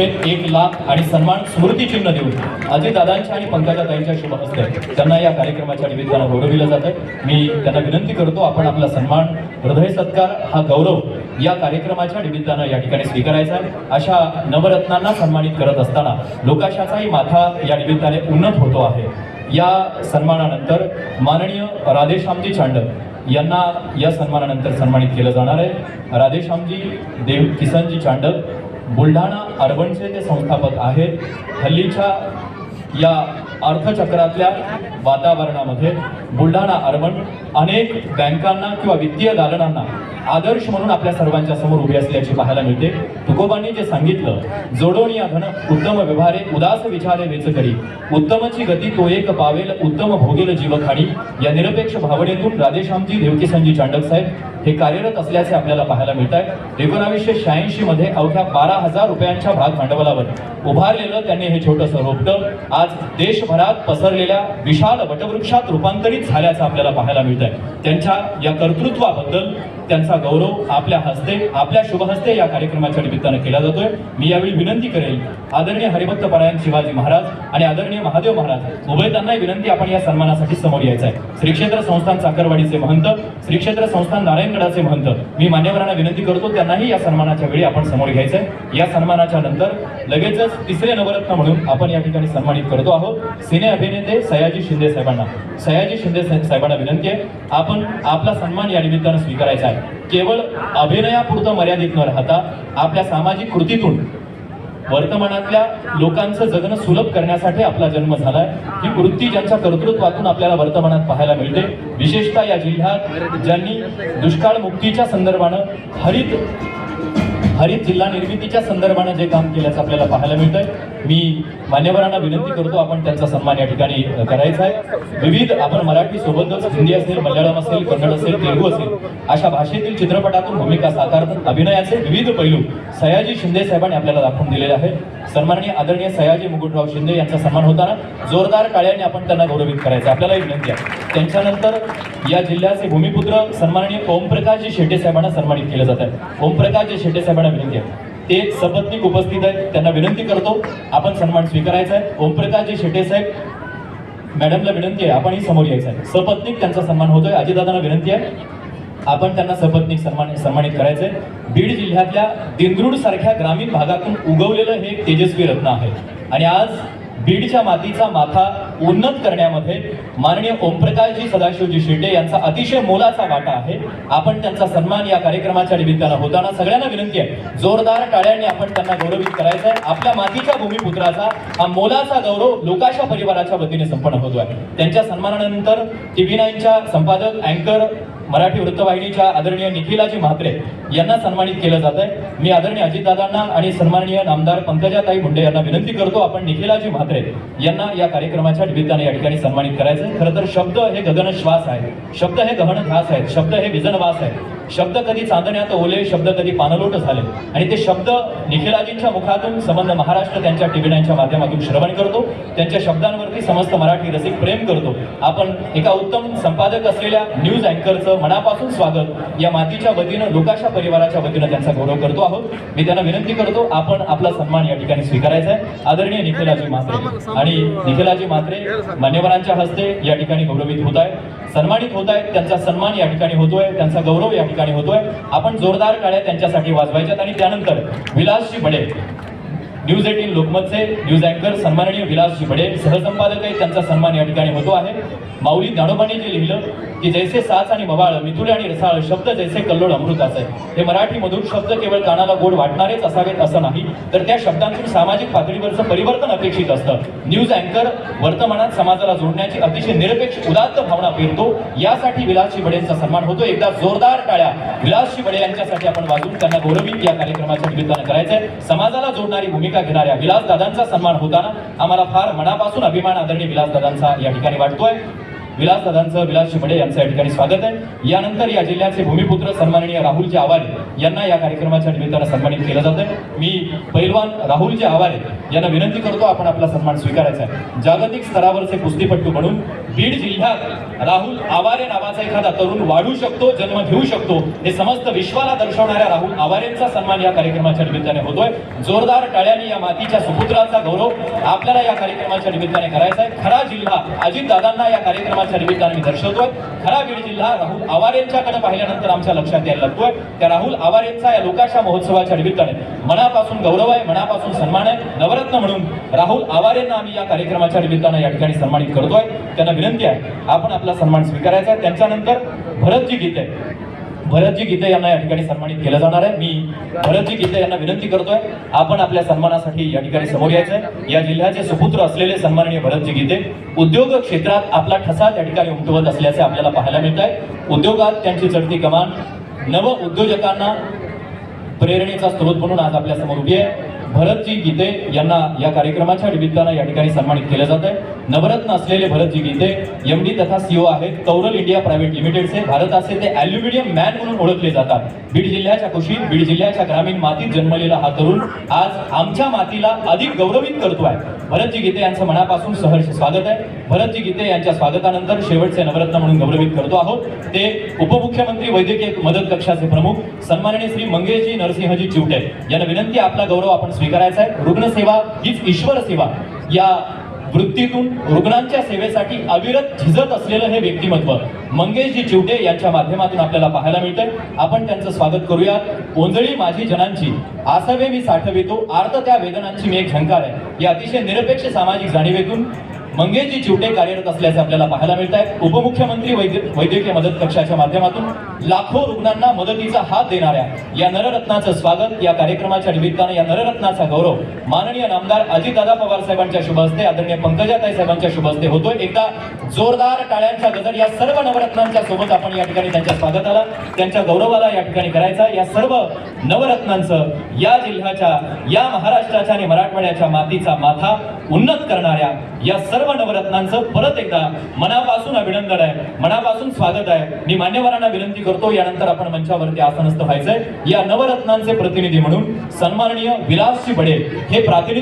एक लाख आणि सन्मान स्मृती चिन्ह देऊन अजितदादांच्या आणि पंकजाताईंच्या शुभ हस्ते त्यांना या कार्यक्रमाच्या निमित्तानं गौरविलं जात आहे मी त्यांना विनंती करतो आपण आपला सन्मान हृदय सत्कार हा गौरव या कार्यक्रमाच्या निमित्तानं या ठिकाणी स्वीकारायचा आहे. अशा नवरत्नांना सन्मानित करत असताना लोकाशाचाही माथा या निमित्ताने उन्नत होतो आहे. या सन्मानानंतर माननीय राधेश्यामजी चांडक यांना या सन्मानानंतर सन्मानित केलं जाणार आहे. राधेश्यामजी देव किसनजी चांडक बुलढाणा अर्बनचे ते संस्थापक आहेत. हल्लीच्या या अर्थचक्रातल्या वातावरणामध्ये बुलढाणा अर्बन अनेक बँकांना किंवा वित्तीय दालनांना आदर्श म्हणून आपल्या सर्वांच्या समोर उभी असल्याची पाहायला मिळते. तुकोबांनी जे सांगितलं जोडोन या धन उत्तम व्यवहारे उदास विचारे वेच करी. उत्तमची गती तो एक पावेल उत्तम भोगेल जीवखाणी. या निरपेक्ष भावनेतून राधेश्यामजी देवकिसनजी चांडक साहेब हे कार्यरत असल्याचे आपल्याला पाहायला मिळत आहे एकोणावीसशे शहाऐंशी मध्ये अवघ्या बारा हजार रुपयांच्या भाग भांडवलावर उभारलेलं त्यांनी हे छोटंसं रोपटं आज देशभरात पसरलेल्या विशाल वटवृक्षात रूपांतरित झाल्याचं आपल्याला पाहायला मिळतं आहे त्यांच्या या कर्तृत्वाबद्दल त्यांचा गौरव आपल्या हस्ते आपल्या शुभ हस्ते या कार्यक्रमाच्या निमित्तानं केला जातोय. मी यावेळी विनंती करेल आदरणीय हरिभक्त परायण शिवाजी महाराज आणि आदरणीय महादेव महाराज उभयतांना विनंती आपण या सन्मानासाठी समोर यायचं आहे. श्री क्षेत्र संस्थान साखरवाडीचे महंत श्री क्षेत्र संस्थान नारायणगडाचे महंत मी मान्यवरांना विनंती करतो त्यांनाही या सन्मानाच्या वेळी आपण समोर घ्यायचं आहे. या सन्मानाच्या नंतर लगेचच तिसरे नवरत्न म्हणून आपण या ठिकाणी सन्मानित करतो आहोत. सिने अभिनेते सयाजी शिंदे साहेबांना. सयाजी शिंदे साहेबांना विनंती आहे. आपण आपला सन्मान या निमित्तानं स्वीकारायचा आहे. केवळ अभिनयापुरतं मर्यादित न राहता आपल्या सामाजिक कृतीतून वर्तमानातल्या लोकांचं जगणं सुलभ करण्यासाठी आपला जन्म झालाय. ही वृत्ती ज्यांच्या कर्तृत्वातून आपल्याला वर्तमानात पाहायला मिळते. विशेषतः या जिल्ह्यात ज्यांनी दुष्काळ मुक्तीच्या संदर्भानं हरित हरित जिल्हा निर्मितीच्या संदर्भानं जे काम केल्याचं आपल्याला पाहायला मिळतंय. मी मान्यवरांना विनंती करतो आपण त्यांचा सन्मान या ठिकाणी करायचा आहे. विविध आपण मराठी सोबतच हिंदी असेल मल्याळम असेल कन्नड असेल तेलुगू असेल अशा भाषेतील चित्रपटातून भूमिका साकारतात अभिनयाचे विविध पैलू सयाजी शिंदे साहेबांनी आपल्याला दाखवून दिलेले आहेत. सन्माननीय आदरणीय सयाजी मुकुटराव शिंदे यांचा सन्मान होताना जोरदार टाळ्यांनी आपण त्यांना गौरवित करायचं. आपल्याला विनंती आहे. त्यांच्यानंतर या जिल्ह्याचे भूमिपुत्र सन्माननीय ओमप्रकाशजी शेटे साहेबांना सन्मानित केलं जात आहे. ओमप्रकाशजी शेटे साहेबांना विनंती आहे. ते सपत्नीक उपस्थित आहेत. त्यांना विनंती करतो आपण सन्मान स्वीकारायचा आहे. ओमप्रकाशजी शेटे साहेब मॅडमला विनंती आहे आपणही समोर यायचं आहे. सपत्नीक त्यांचा सन्मान होतोय. अजितदादांना विनंती आहे. आपण त्यांना सपत्नीक सन्मान सन्मानित करायचंय. बीड जिल्ह्यातल्या दिंद्रुड सारख्या ग्रामीण भागातून उगवलेलं हे तेजस्वी रत्न आहे. आणि आज बीडच्या मातीचा माथा उन्नत करण्यामध्ये माननीय ओमप्रकाशजी सदाशिवजी शेटे यांचा अतिशय मोलाचा वाटा आहे. आपण त्यांचा सन्मान या कार्यक्रमाच्या निमित्तानं होताना सगळ्यांना विनंती आहे. जोरदार टाळ्यांनी आपण त्यांना गौरवित करायचं आहे आपल्या मातीच्या भूमिपुत्राचा हा मोलाचा गौरव लोकाशा परिवाराच्या वतीने संपन्न होतो आहे त्यांच्या सन्मानानंतर टीव्ही नाईनच्या संपादक अँकर मराठी वृत्तवाहिनीच्या आदरणीय निखिलाजी म्हात्रे यांना सन्मानित केलं जात आहे मी आदरणीय अजितदादांना आणि सन्माननीय नामदार पंकजाताई मुंडे यांना विनंती करतो आपण निखिलाजी म्हात्रे यांना या कार्यक्रमाच्या निमित्ताने या ठिकाणी सन्मानित करायचं आहे खरं तर शब्द हे गगन श्वास आहे. शब्द हे गहन घास आहेत. शब्द हे विजनवास आहे शब्द कधी चांदण्यात ओले शब्द कधी पानलोट झाले. आणि ते शब्द निखिलाजींच्या मुखातून संबंध महाराष्ट्र त्यांच्या टीव्ही माध्यमातून श्रवण करतो. त्यांच्या शब्दांवरती समस्त मराठी रसिक प्रेम करतो. आपण एका उत्तम संपादक असलेल्या न्यूज अँकरचं मनापासून स्वागत. या मातीच्या वतीनं लोकाशा परिवाराच्या वतीनं त्यांचा गौरव करतो आहोत. मी त्यांना विनंती करतो आपण आपला सन्मान या ठिकाणी स्वीकारायचा आहे. आदरणीय निखिलाजी म्हात्रे. आणि निखिलाजी म्हात्रे मान्यवरांच्या हस्ते या ठिकाणी गौरवित होत आहे सन्मानित होत आहेत. त्यांचा सन्मान या ठिकाणी होतोय. त्यांचा गौरव या ठिकाणी होतोय. आपण जोरदार टाळ्या त्यांच्यासाठी वाजवायच्यात आणि त्यानंतर विलासजी बडे न्यूज एटीन लोकमतचे न्यूज अँकर सन्माननीय विलासजी बडे सहसंपादकही त्यांचा सन्मान या ठिकाणी होतो आहे. माऊली ज्ञानोबांनी जे लिहिलं की जैसे साच आणि मवाळ मिथुले आणि रसाळ शब्द जैसे कल्लोळ अमृताचे हे मराठी मधून शब्द केवळ कानाला गोड वाटणारेच असावेत असं नाही. तर त्या शब्दांतून सामाजिक पातळीवरचं परिवर्तन अपेक्षित असतं. न्यूज अँकर वर्तमानात समाजाला जोडण्याची अतिशय निरपेक्ष उदात्त भावना पेरतो. यासाठी विलासजी बडेंचा सन्मान होतो. एकदा जोरदार टाळ्या विलासजी बडे यांच्यासाठी आपण वाजून त्यांना गौरवित या कार्यक्रमाच्या निमित्तानं करायचंय. समाजाला जोडणारी भूमिका घेणाऱ्या विलासदादांचा सन्मान होताना आम्हाला फार मनापासून अभिमान आदरणीय विलासदादांचा या ठिकाणी वाटतोय. विलास दादांचं विलास शिमडे यांचं या ठिकाणी स्वागत आहे. यानंतर या जिल्ह्याचे भूमिपुत्र सन्माननीय राहुलजी आवारे यांना या कार्यक्रमाच्या निमित्तानं सन्मानित केलं जातं मी पैलवान राहुलजी आवारे यांना विनंती करतो आपण आपला सन्मान स्वीकारायचा आहे. जागतिक स्तरावरचे कुस्तीपट्टू म्हणून बीड जिल्ह्यात राहुल आवारे नावाचा एखादा तरुण वाढू शकतो जन्म घेऊ शकतो हे समस्त विश्वाला दर्शवणाऱ्या राहुल आवारेंचा सन्मान या कार्यक्रमाच्या निमित्ताने होतोय. जोरदार टाळ्यांनी या मातीच्या सुपुत्राचा गौरव आपल्याला या कार्यक्रमाच्या निमित्ताने करायचा आहे. खरा जिल्हा अजित दादांना या कार्यक्रमाच्या निमित्ताने मी दर्शवतोय. खरा बीड जिल्हा राहुल आवारेंच्याकडे पाहिल्यानंतर आमच्या लक्षात यायला लागतोय. त्या राहुल आवारेंचा या लोकाशा महोत्सवाच्या निमित्ताने मनापासून गौरव आहे मनापासून सन्मान आहे. नवरत्न म्हणून राहुल आवारेंना आम्ही या कार्यक्रमाच्या निमित्तानं या ठिकाणी सन्मानित करतोय. त्यांना विनंती आहे आपण आपला सन्मान स्वीकारायचा आहे. त्यांच्यानंतर भरतजी गीत आहे. भरतजी गीते यांना या ठिकाणी सन्मानित केलं जाणार आहे. मी भरतजी गीते यांना विनंती करतोय आपण आपल्या सन्मानासाठी या ठिकाणी समोर यायचंय. या जिल्ह्याचे सुपुत्र असलेले सन्माननीय भरतजी गीते उद्योग क्षेत्रात आपला ठसा त्या ठिकाणी उमटवत असल्याचे आपल्याला पाहायला मिळत आहे उद्योगात त्यांची चढती कमान नव उद्योजकांना प्रेरणेचा स्रोत म्हणून आज आपल्यासमोर उभी आहे. भरतजी गीते यांना या कार्यक्रमाच्या निमित्तानं या ठिकाणी सन्मानित केलं जात आहे नवरत्न असलेले भरतजी गीते एम डी तथा सीओ आहेत. कौरल इंडिया प्रायव्हेट लिमिटेडचे भारताचे ते अॅल्युमिनियम मॅन म्हणून ओळखले जातात. बीड जिल्ह्याच्या कुशीत बीड जिल्ह्याच्या ग्रामीण मातीत जन्मलेला हा तरुण आज आमच्या मातीला अधिक गौरवित करतोय. भरतजी गीते यांचं मनापासून सहर्ष स्वागत आहे. भरतजी गीते यांच्या स्वागतानंतर शेवटचे नवरत्न म्हणून गौरवित करतो आहोत. ते उपमुख्यमंत्री वैद्यकीय मदत कक्षाचे प्रमुख सन्माननीय श्री मंगेशजी नरसिंहजी चिवटे. यांना विनंती आपला गौरव आपण स्वीकारायचा आहे. रुग्णसेवा हीच ईश्वर सेवा. या वृत्तीतून रुग्णांच्या सेवेसाठी अविरत झिजत असलेलं हे व्यक्तिमत्व. मंगेशजी चिवटे यांच्या माध्यमातून आपल्याला पाहायला मिळतंय. आपण त्यांचं स्वागत करूयात ओंजळी माझी जनांची. आसवे मी साठवितो. आर्त त्या वेदनांची मी एक झंकार आहे. या अतिशय निरपेक्ष सामाजिक जाणीवेतून मंगेशजी चिवटे कार्यरत असल्याचे आपल्याला पाहायला मिळत आहे उपमुख्यमंत्री वैद्य वैद्यकीय मदत कक्षाच्या माध्यमातून लाखो रुग्णांना मदतीचा हात देणाऱ्या या नररत्नाचं स्वागत या कार्यक्रमाच्या निमित्तानं या नररत्नाचा गौरव माननीय नामदार अजितदादा पवार साहेबांच्या शुभ हस्ते आदरणीय पंकजाताई साहेबांच्या शुभ हस्ते होतोय. एकदा जोरदार टाळ्यांच्या गजर या सर्व नवरत्नांच्या सोबत आपण या ठिकाणी त्यांच्या स्वागताला त्यांच्या गौरवाला या ठिकाणी करायचा. या सर्व नवरत्नांचं या जिल्ह्याच्या या महाराष्ट्राच्या आणि मराठवाड्याच्या मातीचा माथा उन्नत करणाऱ्या या सर्व सर्व नवरत्नांचं परत एकदा मनापासून अभिनंदन आहे. मनापासून स्वागत आहे. मी मान्यवरांना विनंती करतो यानंतर आपण मंचावरती आसनस्थ व्हायचंय. या नवरत्नांचे प्रतिनिधी म्हणून सन्माननीय विलासजी बडे हे प्रातिनिधिक